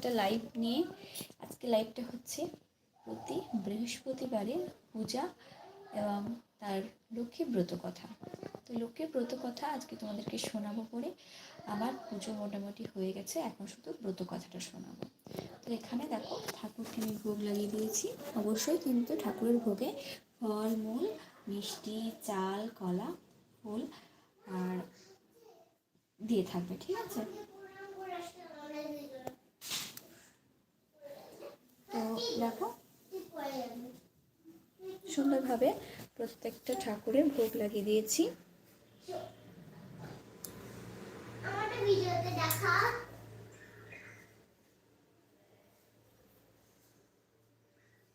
একটা লাইভ নিয়ে আজকে লাইভটা হচ্ছে প্রতি বৃহস্পতিবারে পূজা এবং তার লক্ষ্মী ব্রত কথা। তো লক্ষ্মী ব্রত কথা আজকে তোমাদেরকে শোনাবো পরে। আমার পুজো মোটামুটি হয়ে গেছে, এখন শুধু ব্রত কথাটা শোনাবো। তো এখানে দেখো, ঠাকুরকে আমি ভোগ লাগিয়ে দিয়েছি। অবশ্যই কিন্তু ঠাকুরের ভোগে ফল মূল মিষ্টি, চাল, কলা, ফুল আর দিয়ে থাকবে, ঠিক আছে তো দেখো। সুন্দরভাবে প্রত্যেকটা ঠাকুরের ভোগ লাগিয়ে দিয়েছি।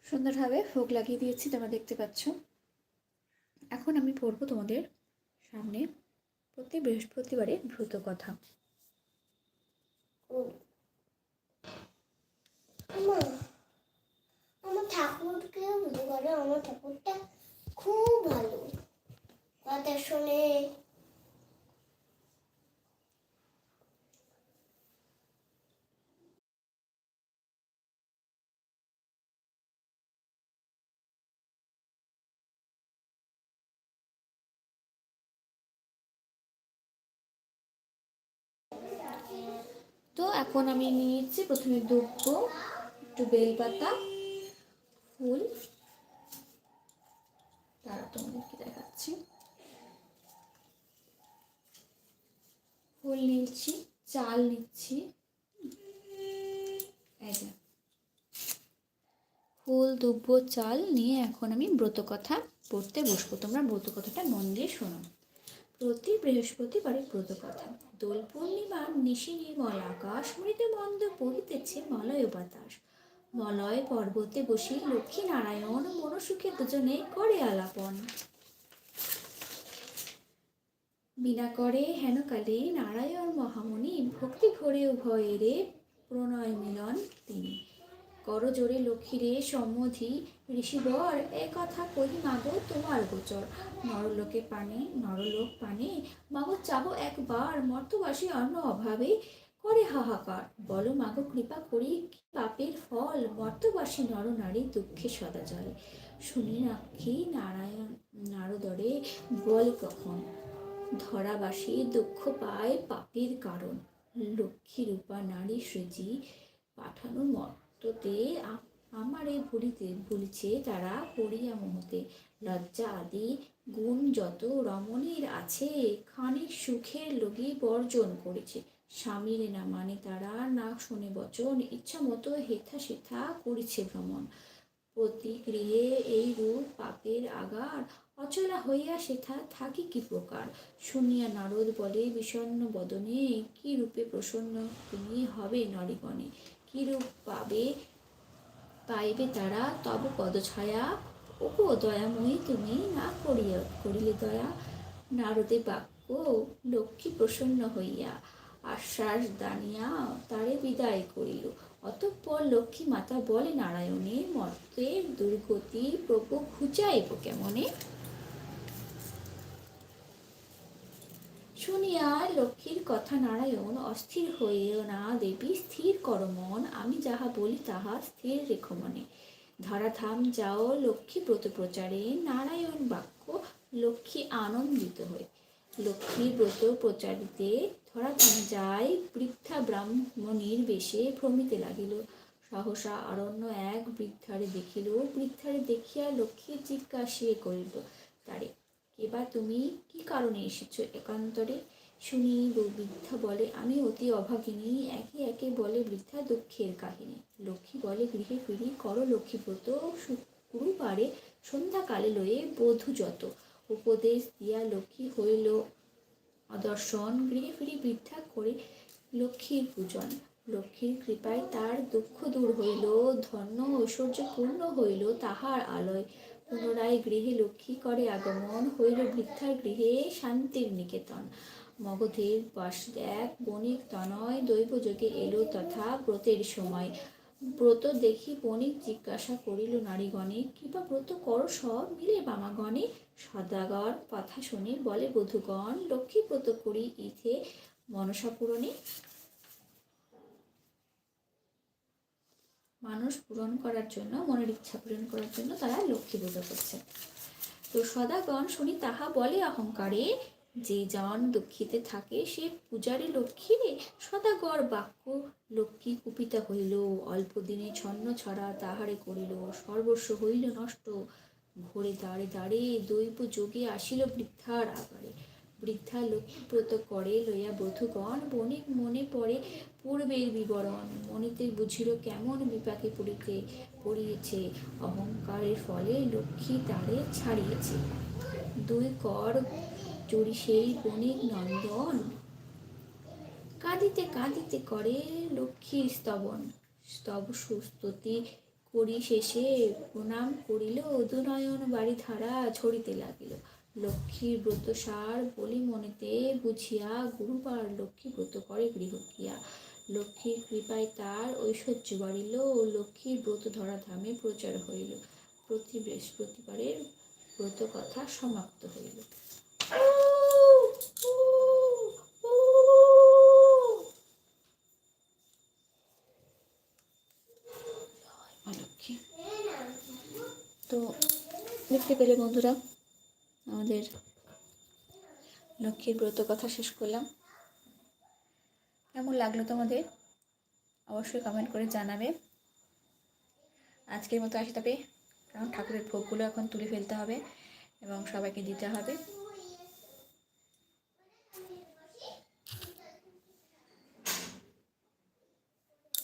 সুন্দরভাবে ভোগ লাগিয়ে দিয়েছি, তোমরা দেখতে পাচ্ছ। এখন আমি পড়ব তোমাদের সামনে প্রতি বৃহস্পতিবারে ব্রত কথা। ঠাকুরকে করে আমার ঠাকুরটা খুব ভালো। কথা শুনে তো এখন আমি নিয়ে নিচ্ছি প্রথমে দুব্ব, একটু বেলপাতা, ফুল। তারা তোমাদেরকে দেখাচ্ছি। ফুল নিচ্ছি, চাল নিচ্ছি। ফুল, দুব্ব, চাল নিয়ে এখন আমি ব্রত কথা পড়তে বসবো। তোমরা ব্রত কথাটা মন দিয়ে শোনো। প্রতি বৃহস্পতিবারে ব্রত কথা দোল পূর্ণিমার নিশি নির্মল আকাশ মৃদু মন্দ বহিতেছে মলয় বাতাস। মলয় পর্বতে বসি লক্ষ্মী নারায়ণ মনসুখে দুজনে করে আলাপন। বিনা করে হেনকালে নারায়ণ মহামণি ভক্তি ভরে উভয়েরে প্রণয় মিলন তিনি। করজোরে লক্ষ্মীরে সম্মধি, ঋষিবর, এ কথা কহি মাগো তোমার গোচর। নরলোকে পানে, নরলোক পানে মাগো চাহো একবার, মর্তবাসী অন্য অভাবে করে হাহাকার। বলো মাগো, কৃপা করি পাপের ফল? মর্তবাসী নর নারী দুঃখে সদা জলে। শুনি রাখি নারায়ণ, নারদরে, বল কখন? ধরাবাসী দুঃখ পায় পাপের কারণ। লক্ষ্মী রূপা নারী সৃজি, পাঠানো মর্ততে আমারে ভুলিতে, ভুলিছে তারা পড়িয়া মোহতে। লজ্জা আদি গুণ যত রমণীর আছে, খানিক সুখের লগি বর্জন করেছে। স্বামীর না মানে তারা না শুনে বচন, ইচ্ছা মতো হেথা সেথা করেছে ভ্রমণ। প্রতি গৃহে এই রূপ পাপের আগার, অচলা হইয়া সেথা থাকি কি প্রকার? শুনিয়া নারদ বলে, বিষণ্ণ বদনে, কি রূপে প্রসন্ন তুমি হবে নরিগণে? কি রূপ পাবে, পাইবে তারা? তব পদছায়া ওপো দয়াময়ী তুমি না করিয়া, করিলে দয়া। নারদে বাক্য লক্ষ্মী প্রসন্ন হইয়া আশ্বাস দানিয়া তারে বিদায় করিল। অতঃপর লক্ষ্মী মাতা বলে, নারায়ণে, মর্তের দুর্গতি প্রভু ঘুচাইব কেমনে? শুনিয়া লক্ষ্মীর কথা নারায়ণ অস্থির হইও না। দেবী, স্থির কর মন, আমি যাহা বলি তাহা স্থির রেখো মনে। ধরাধাম যাও লক্ষ্মী ব্রত প্রচারে নারায়ণ বাক্য লক্ষ্মী আনন্দিত হয়ে লক্ষ্মীর ব্রত প্রচারিতে ধরাধাম যায়, বৃদ্ধা ব্রাহ্মণীর বেশে ভ্রমিতে লাগিল। সহসা অরণ্য এক বৃদ্ধারে দেখিল, বৃদ্ধারে দেখিয়া লক্ষ্মীর জিজ্ঞাসিয়ে করিল, তারে এবার তুমি? কি কারণে এসেছ একান্তরে? শুনি বৃদ্ধা বলে, আমি অতি অভাগিনী, একে একে বলে বৃদ্ধা দুঃখের কাহিনী। লক্ষ্মী বলে, গৃহে ফিরি, করো লক্ষ্মীব্রত শুক্রবারে সন্ধ্যাকালে লয়ে বধূ যত। উপদেশ দিয়া লক্ষ্মী হইল। দর্শন গৃহে ফিরি বৃদ্ধা করে লক্ষ্মীর পূজন। লক্ষ্মীর কৃপায় তার দুঃখ দূর হইল, ধন্য ঐশ্বর্য পূর্ণ হইল তাহার আলয়। পুনরায় গৃহে লক্ষ্মী করে আগমন, হইল বৃদ্ধার গৃহে শান্তির নিকেতন। মগধের বাস এক বণিক তনয়, দৈবযোগে এলো তথা ব্রতের সময়। ব্রত দেখি বণিক জিজ্ঞাসা করিল, নারীগণে, কিবা ব্রত করো সব মিলে? বামাগণে সদাগর কথা শুনে বলে, বধূগণ, লক্ষ্মী ব্রত করি ইথে মনসা পূরণে। মানুষ পূরণ করার জন্য, মনের ইচ্ছা পূরণ করার জন্য তারা লক্ষ্মী পুজো করছে। তো সদাগণ শুনি তাহা বলে, অহংকারে যে জন দুঃখিতে থাকে, সে পূজারী লক্ষ্মী রে সদাগর বাক্য লক্ষ্মী কুপিতা হইল। অল্প দিনে ছন্ন ছড়া তাহারে করিল। সর্বস্ব হইল নষ্ট। ঘোরে দাঁড়ে দাঁড়ে দৈব যোগে আসিল বৃদ্ধার আগারে। বৃদ্ধা লক্ষ্মীব্রত করে লইয়া বধূগণ বণিক মনে পড়ে পূর্বের বিবরণ। মনিতে বুঝিল কেমন বিপাকে পড়িতে, পড়িয়েছে। অহংকারের ফলে লক্ষ্মী তারে ছাড়িয়েছে। দুই কর চড়ি সেই বণিক নন্দন। কাঁদিতে কাঁদিতে করে লক্ষ্মীর স্তবন। স্তব সুস্তুতি করি শেষে প্রণাম করিল দুনয়ন বাড়ি ধারা ছড়িতে লাগিল। লক্ষ্মীর ব্রত সার বলি মনেতে বুঝিয়া গুরুবার লক্ষ্মী ব্রত করে গৃহ গিয়া। লক্ষ্মীর কৃপায় তার ঐশ্বর্য বাড়িল, লক্ষ্মীর ব্রত ধরা ধামে প্রচার হইল। প্রতি বৃহস্পতিবারের ব্রত কথা সমাপ্ত হইল। তো দেখতে পেলে বন্ধুরা, আমাদের লক্ষ্মীর ব্রত কথা শেষ করলাম। কেমন লাগল তোমাদের? অবশ্যই কমেন্ট করে জানাবে। আজকের মতো আসি তবে। কারণ ঠাকুরের ভোগগুলো এখন তুলে ফেলতে হবে এবং সবাইকে দিতে হবে।